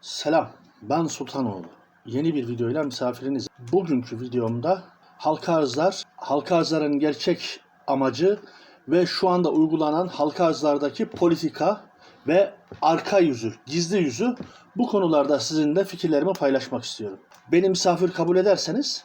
Selam, ben Sultanoğlu. Yeni bir videoyla misafiriniz. Bugünkü videomda halka arzlar, halka arzların gerçek amacı ve şu anda uygulanan halka arzlardaki politika ve arka yüzü, gizli yüzü bu konularda sizinle fikirlerimi paylaşmak istiyorum. Beni misafir kabul ederseniz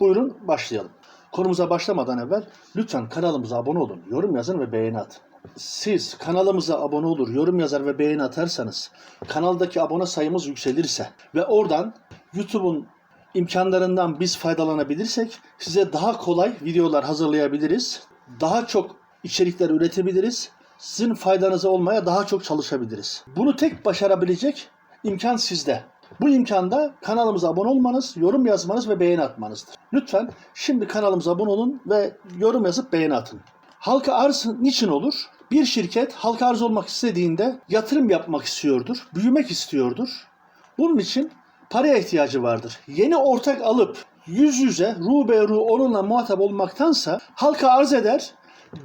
buyurun başlayalım. Konumuza başlamadan evvel lütfen kanalımıza abone olun, yorum yazın ve beğeni atın. Siz kanalımıza abone olur, yorum yazar ve beğeni atarsanız, kanaldaki abone sayımız yükselirse ve oradan YouTube'un imkanlarından biz faydalanabilirsek size daha kolay videolar hazırlayabiliriz. Daha çok içerikler üretebiliriz. Sizin faydanıza olmaya daha çok çalışabiliriz. Bunu tek başarabilecek imkan sizde. Bu imkanda kanalımıza abone olmanız, yorum yazmanız ve beğeni atmanızdır. Lütfen şimdi kanalımıza abone olun ve yorum yazıp beğeni atın. Halka arz niçin olur? Bir şirket halka arz olmak istediğinde yatırım yapmak istiyordur, büyümek istiyordur. Bunun için paraya ihtiyacı vardır. Yeni ortak alıp yüz yüze ruberu onunla muhatap olmaktansa halka arz eder,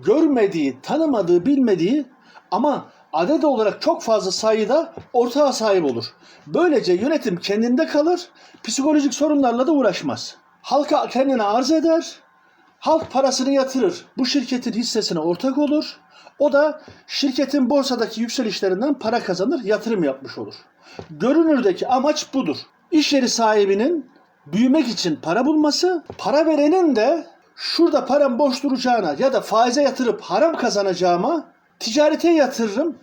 görmediği, tanımadığı, bilmediği ama adet olarak çok fazla sayıda ortağa sahip olur. Böylece yönetim kendinde kalır, psikolojik sorunlarla da uğraşmaz. Halka kendine arz eder, Halk parasını yatırır. Bu şirketin hissesine ortak olur. O da şirketin borsadaki yükselişlerinden para kazanır, yatırım yapmış olur. Görünürdeki amaç budur. İş yeri sahibinin büyümek için para bulması, para verenin de şurada param boş duracağına ya da faize yatırıp haram kazanacağıma ticarete yatırırım.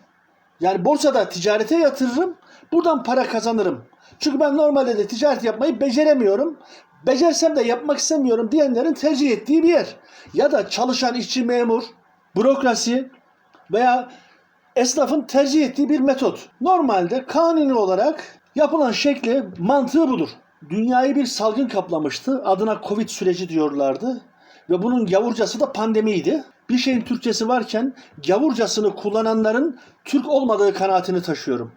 Yani borsada ticarete yatırırım. Buradan para kazanırım. Çünkü ben normalde de ticaret yapmayı beceremiyorum. Becersem de yapmak istemiyorum diyenlerin tercih ettiği bir yer. Ya da çalışan işçi memur, bürokrasi veya esnafın tercih ettiği bir metot. Normalde kanuni olarak yapılan şekli, mantığı budur. Dünyayı bir salgın kaplamıştı. Adına Covid süreci diyorlardı. Ve bunun gavurcası da pandemiydi. Bir şeyin Türkçesi varken gavurcasını kullananların Türk olmadığı kanaatini taşıyorum.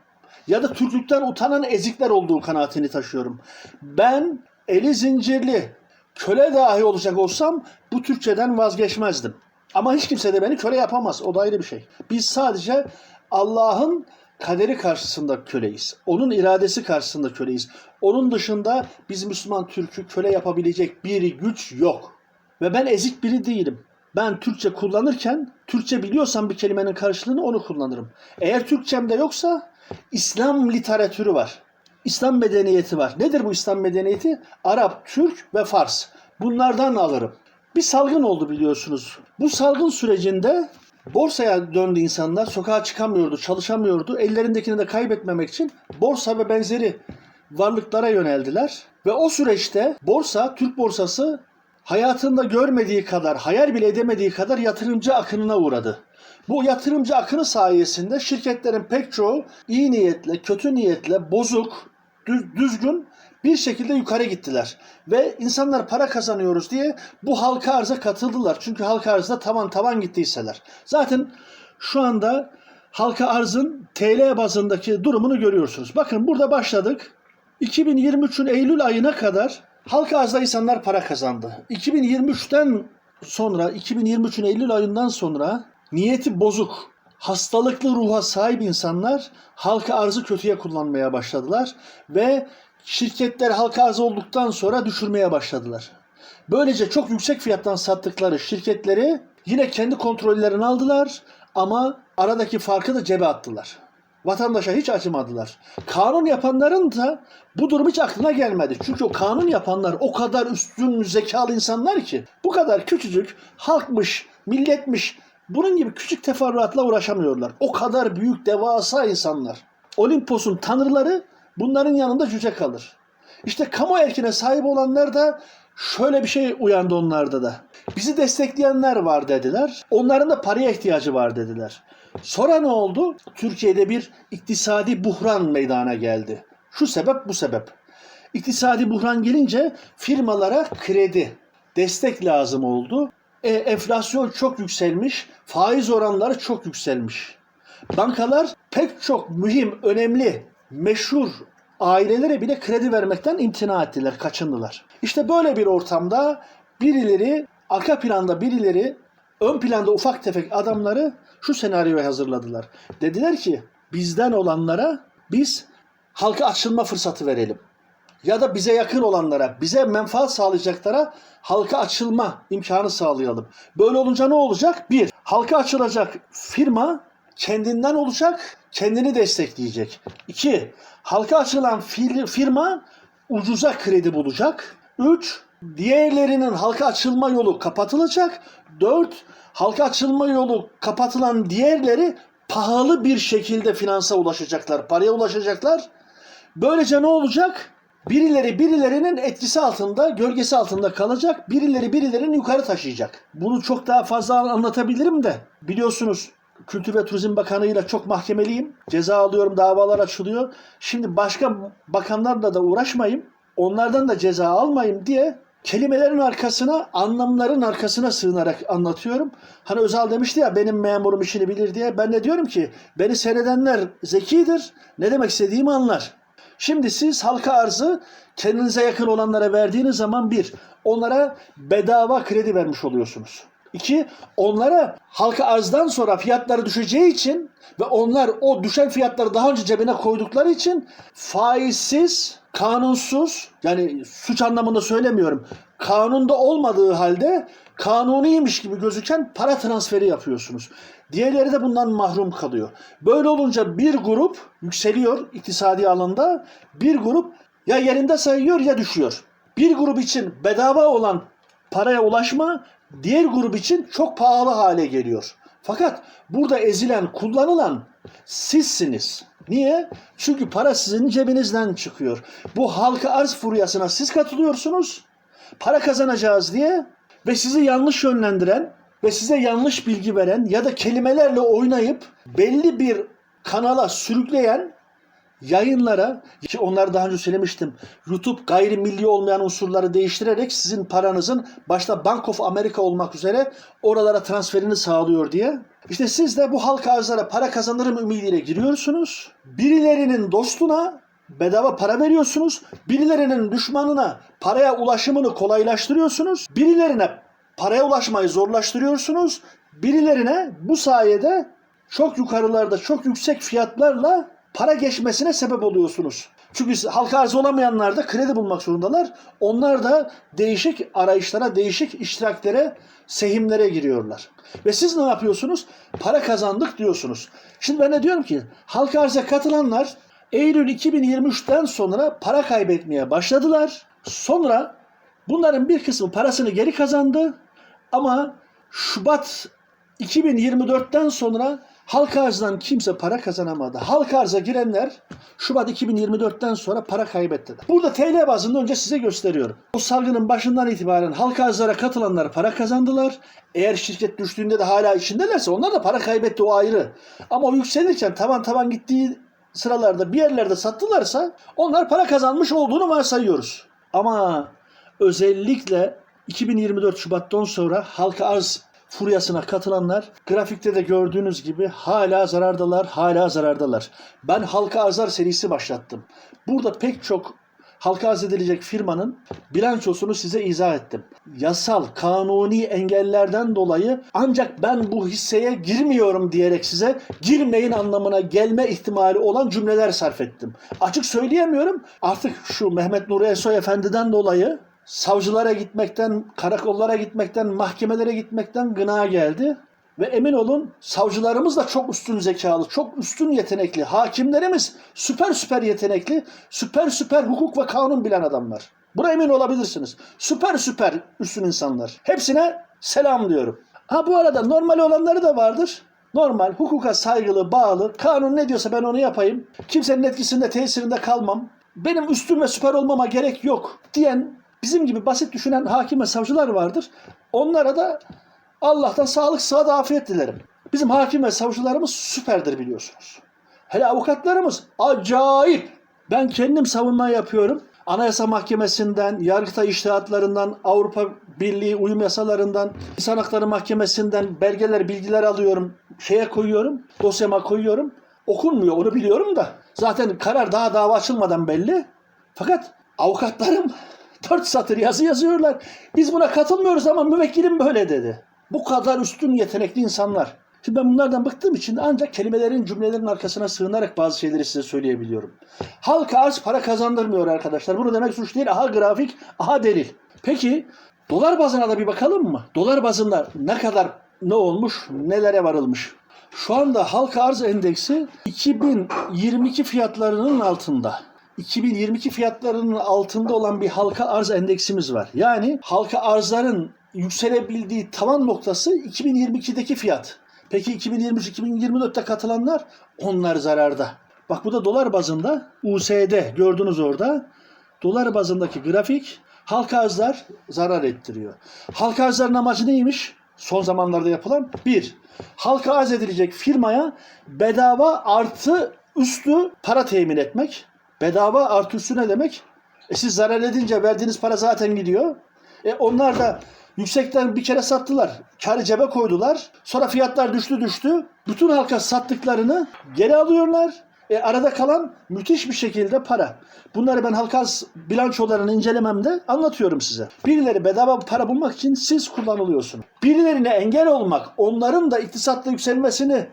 Ya da Türklükten utanan ezikler olduğu kanaatini taşıyorum. Ben eli zincirli köle dahi olacak olsam bu Türkçeden vazgeçmezdim. Ama hiç kimse de beni köle yapamaz. O da ayrı bir şey. Biz sadece Allah'ın kaderi karşısında köleyiz. Onun iradesi karşısında köleyiz. Onun dışında biz Müslüman Türk'ü köle yapabilecek bir güç yok. Ve ben ezik biri değilim. Ben Türkçe kullanırken Türkçe biliyorsam bir kelimenin karşılığını onu kullanırım. Eğer Türkçemde yoksa İslam literatürü var. İslam medeniyeti var. Nedir bu İslam medeniyeti? Arap, Türk ve Fars. Bunlardan alırım. Bir salgın oldu biliyorsunuz. Bu salgın sürecinde borsaya döndü insanlar. Sokağa çıkamıyordu, çalışamıyordu. Ellerindekini de kaybetmemek için borsa ve benzeri varlıklara yöneldiler. Ve o süreçte borsa, Türk borsası hayatında görmediği kadar, hayal bile edemediği kadar yatırımcı akınına uğradı. Bu yatırımcı akını sayesinde şirketlerin pek çoğu iyi niyetle, kötü niyetle, bozuk, düz- düzgün bir şekilde yukarı gittiler. Ve insanlar para kazanıyoruz diye bu halka arza katıldılar. Çünkü halka arzda tavan tavan gittiyseler. Zaten şu anda halka arzın TL bazındaki durumunu görüyorsunuz. Bakın burada başladık. 2023'ün Eylül ayına kadar halka arzda insanlar para kazandı. 2023'ten sonra 2023'ün Eylül ayından sonra niyeti bozuk, hastalıklı ruha sahip insanlar halka arzı kötüye kullanmaya başladılar ve şirketler halka arz olduktan sonra düşürmeye başladılar. Böylece çok yüksek fiyattan sattıkları şirketleri yine kendi kontrollerine aldılar ama aradaki farkı da cebe attılar. Vatandaşa hiç acımadılar. Kanun yapanların da bu durum hiç aklına gelmedi. Çünkü o kanun yapanlar o kadar üstün zekalı insanlar ki bu kadar küçücük halkmış, milletmiş bunun gibi küçük teferruatla uğraşamıyorlar. O kadar büyük devasa insanlar. Olimpos'un tanrıları bunların yanında cüce kalır. İşte kamu erkine sahip olanlar da şöyle bir şey uyandı onlarda da. Bizi destekleyenler var dediler. Onların da paraya ihtiyacı var dediler. Sonra ne oldu? Türkiye'de bir iktisadi buhran meydana geldi. Şu sebep bu sebep. İktisadi buhran gelince firmalara kredi, destek lazım oldu. E, enflasyon çok yükselmiş, faiz oranları çok yükselmiş. Bankalar pek çok mühim, önemli, meşhur ailelere bile kredi vermekten imtina ettiler, kaçındılar. İşte böyle bir ortamda birileri, arka planda birileri, ön planda ufak tefek adamları şu senaryoyu hazırladılar. Dediler ki bizden olanlara biz halka açılma fırsatı verelim. Ya da bize yakın olanlara, bize menfaat sağlayacaklara halka açılma imkanı sağlayalım. Böyle olunca ne olacak? Bir, halka açılacak firma kendinden olacak, kendini destekleyecek. İki, halka açılan fir- firma ucuza kredi bulacak. Üç, diğerlerinin halka açılma yolu kapatılacak. Dört, halka açılma yolu kapatılan diğerleri pahalı bir şekilde finansa ulaşacaklar, paraya ulaşacaklar. Böylece ne olacak? Birileri birilerinin etkisi altında, gölgesi altında kalacak. Birileri birilerini yukarı taşıyacak. Bunu çok daha fazla anlatabilirim de. Biliyorsunuz Kültür ve Turizm Bakanı ile çok mahkemeliyim. Ceza alıyorum, davalar açılıyor. Şimdi başka bakanlarla da uğraşmayayım. Onlardan da ceza almayayım diye kelimelerin arkasına, anlamların arkasına sığınarak anlatıyorum. Hani Özal demişti ya benim memurum işini bilir diye. Ben de diyorum ki beni seyredenler zekidir. Ne demek istediğimi anlar. Şimdi siz halka arzı kendinize yakın olanlara verdiğiniz zaman bir, onlara bedava kredi vermiş oluyorsunuz. İki, onlara halka arzdan sonra fiyatları düşeceği için ve onlar o düşen fiyatları daha önce cebine koydukları için faizsiz, kanunsuz yani suç anlamında söylemiyorum. Kanunda olmadığı halde kanuniymiş gibi gözüken para transferi yapıyorsunuz. Diğerleri de bundan mahrum kalıyor. Böyle olunca bir grup yükseliyor iktisadi alanda, bir grup ya yerinde sayıyor ya düşüyor. Bir grup için bedava olan paraya ulaşma diğer grup için çok pahalı hale geliyor. Fakat burada ezilen, kullanılan sizsiniz. Niye? Çünkü para sizin cebinizden çıkıyor. Bu halka arz furyasına siz katılıyorsunuz. Para kazanacağız diye ve sizi yanlış yönlendiren ve size yanlış bilgi veren ya da kelimelerle oynayıp belli bir kanala sürükleyen yayınlara ki onları daha önce söylemiştim. YouTube gayrimilli olmayan unsurları değiştirerek sizin paranızın başta Bank of America olmak üzere oralara transferini sağlıyor diye. İşte siz de bu halka arzlara para kazanırım ümidiyle giriyorsunuz. Birilerinin dostuna bedava para veriyorsunuz. Birilerinin düşmanına paraya ulaşımını kolaylaştırıyorsunuz. Birilerine paraya ulaşmayı zorlaştırıyorsunuz. Birilerine bu sayede çok yukarılarda çok yüksek fiyatlarla para geçmesine sebep oluyorsunuz. Çünkü halka arz olamayanlar da kredi bulmak zorundalar. Onlar da değişik arayışlara, değişik iştiraklere, sehimlere giriyorlar. Ve siz ne yapıyorsunuz? Para kazandık diyorsunuz. Şimdi ben de diyorum ki halka arza katılanlar Eylül 2023'ten sonra para kaybetmeye başladılar. Sonra bunların bir kısmı parasını geri kazandı. Ama Şubat 2024'ten sonra halka arzdan kimse para kazanamadı. Halka arza girenler Şubat 2024'ten sonra para kaybettiler. Burada TL bazında önce size gösteriyorum. O salgının başından itibaren halka arzlara katılanlar para kazandılar. Eğer şirket düştüğünde de hala içindelerse onlar da para kaybetti o ayrı. Ama o yükselirken tavan tavan gittiği sıralarda bir yerlerde sattılarsa onlar para kazanmış olduğunu varsayıyoruz. Ama özellikle 2024 Şubat'tan sonra halka arz furyasına katılanlar grafikte de gördüğünüz gibi hala zarardalar, hala zarardalar. Ben halka arzlar serisi başlattım. Burada pek çok halka arz edilecek firmanın bilançosunu size izah ettim. Yasal, kanuni engellerden dolayı ancak ben bu hisseye girmiyorum diyerek size girmeyin anlamına gelme ihtimali olan cümleler sarf ettim. Açık söyleyemiyorum. Artık şu Mehmet Nuri Esoy Efendi'den dolayı savcılara gitmekten, karakollara gitmekten, mahkemelere gitmekten gına geldi. Ve emin olun savcılarımız da çok üstün zekalı, çok üstün yetenekli. Hakimlerimiz süper süper yetenekli, süper süper hukuk ve kanun bilen adamlar. Buna emin olabilirsiniz. Süper süper üstün insanlar. Hepsine selam diyorum. Ha bu arada normal olanları da vardır. Normal, hukuka saygılı, bağlı, kanun ne diyorsa ben onu yapayım. Kimsenin etkisinde, tesirinde kalmam. Benim üstün ve süper olmama gerek yok diyen bizim gibi basit düşünen hakim ve savcılar vardır. Onlara da Allah'tan sağlık, sıhhat, afiyet dilerim. Bizim hakim ve savcılarımız süperdir biliyorsunuz. Hele avukatlarımız acayip. Ben kendim savunma yapıyorum. Anayasa Mahkemesi'nden, Yargıtay iştihatlarından, Avrupa Birliği uyum yasalarından, İnsan Hakları Mahkemesi'nden belgeler, bilgiler alıyorum. Şeye koyuyorum, dosyama koyuyorum. Okunmuyor onu biliyorum da. Zaten karar daha dava açılmadan belli. Fakat avukatlarım dört satır yazı yazıyorlar. Biz buna katılmıyoruz ama müvekkilim böyle dedi. Bu kadar üstün yetenekli insanlar. Şimdi ben bunlardan bıktığım için ancak kelimelerin cümlelerin arkasına sığınarak bazı şeyleri size söyleyebiliyorum. Halka arz para kazandırmıyor arkadaşlar. Bunu demek suç değil. Aha grafik, aha delil. Peki dolar bazına da bir bakalım mı? Dolar bazında ne kadar ne olmuş, nelere varılmış? Şu anda halka arz endeksi 2022 fiyatlarının altında. 2022 fiyatlarının altında olan bir halka arz endeksimiz var. Yani halka arzların yükselebildiği tavan noktası 2022'deki fiyat. Peki 2023-2024'te katılanlar onlar zararda. Bak bu da dolar bazında USD gördünüz orada. Dolar bazındaki grafik halka arzlar zarar ettiriyor. Halka arzların amacı neymiş? Son zamanlarda yapılan bir, halka arz edilecek firmaya bedava artı üstü para temin etmek. Bedava artı ne demek? E siz zarar edince verdiğiniz para zaten gidiyor. E onlar da yüksekten bir kere sattılar. Karı cebe koydular. Sonra fiyatlar düştü düştü. Bütün halka sattıklarını geri alıyorlar. E arada kalan müthiş bir şekilde para. Bunları ben halka bilançolarını incelememde anlatıyorum size. Birileri bedava para bulmak için siz kullanılıyorsunuz. Birilerine engel olmak, onların da iktisatta yükselmesini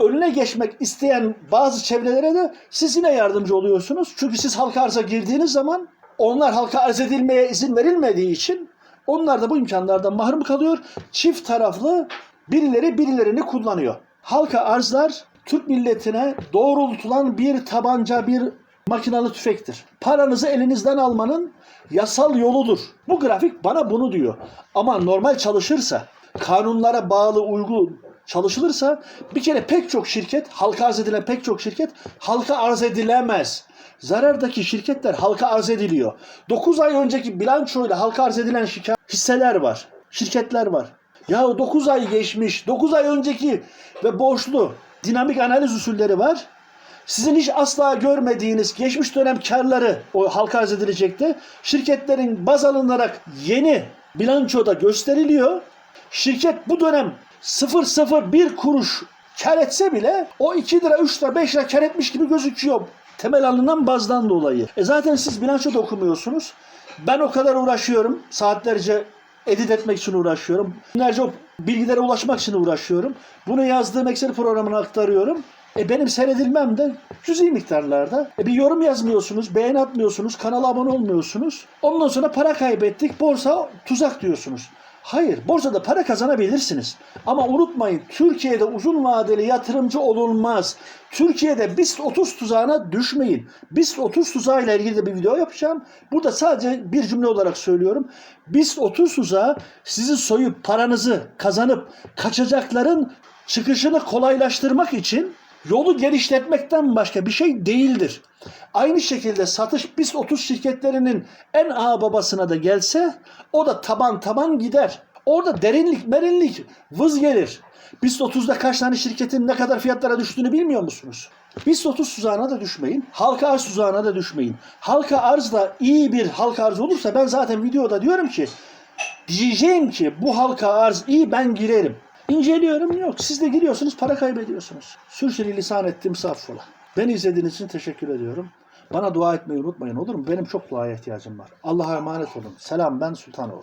önüne geçmek isteyen bazı çevrelere de siz yine yardımcı oluyorsunuz. Çünkü siz halka arza girdiğiniz zaman onlar halka arz edilmeye izin verilmediği için onlar da bu imkanlardan mahrum kalıyor. Çift taraflı birileri birilerini kullanıyor. Halka arzlar Türk milletine doğrultulan bir tabanca, bir makinalı tüfektir. Paranızı elinizden almanın yasal yoludur. Bu grafik bana bunu diyor. Ama normal çalışırsa, kanunlara bağlı uygun çalışılırsa bir kere pek çok şirket, halka arz edilen pek çok şirket halka arz edilemez. Zarardaki şirketler halka arz ediliyor. 9 ay önceki bilançoyla halka arz edilen hisseler var. Şirketler var. Ya 9 ay geçmiş, 9 ay önceki ve borçlu dinamik analiz usulleri var. Sizin hiç asla görmediğiniz geçmiş dönem karları o halka arz edilecekti. Şirketlerin baz alınarak yeni bilançoda gösteriliyor. Şirket bu dönem 001 kuruş kar etse bile o 2 lira, 3 lira, 5 lira kar etmiş gibi gözüküyor. Temel alınan bazdan dolayı. E zaten siz bilanço da okumuyorsunuz. Ben o kadar uğraşıyorum. Saatlerce edit etmek için uğraşıyorum. Binlerce o bilgilere ulaşmak için uğraşıyorum. Bunu yazdığım Excel programına aktarıyorum. E benim seyredilmem de cüzi miktarlarda. E bir yorum yazmıyorsunuz, beğen atmıyorsunuz, kanala abone olmuyorsunuz. Ondan sonra para kaybettik, borsa tuzak diyorsunuz. Hayır, borsada para kazanabilirsiniz. Ama unutmayın, Türkiye'de uzun vadeli yatırımcı olunmaz. Türkiye'de BIST 30 tuzağına düşmeyin. BIST 30 tuzağıyla ilgili de bir video yapacağım. Burada sadece bir cümle olarak söylüyorum. BIST 30 tuzağı sizi soyup paranızı kazanıp kaçacakların çıkışını kolaylaştırmak için yolu genişletmekten başka bir şey değildir. Aynı şekilde satış BIST 30 şirketlerinin en ağ babasına da gelse o da taban taban gider. Orada derinlik merinlik vız gelir. BIST 30'da kaç tane şirketin ne kadar fiyatlara düştüğünü bilmiyor musunuz? BIST 30 tuzağına da düşmeyin. Halka arz tuzağına da düşmeyin. Halka arz da iyi bir halka arz olursa ben zaten videoda diyorum ki diyeceğim ki bu halka arz iyi ben girerim. İnceliyorum yok. Siz de giriyorsunuz para kaybediyorsunuz. Sürçülü lisan ettim affola. Beni izlediğiniz için teşekkür ediyorum. Bana dua etmeyi unutmayın olur mu? Benim çok duaya ihtiyacım var. Allah'a emanet olun. Selam ben Sultanoğlu.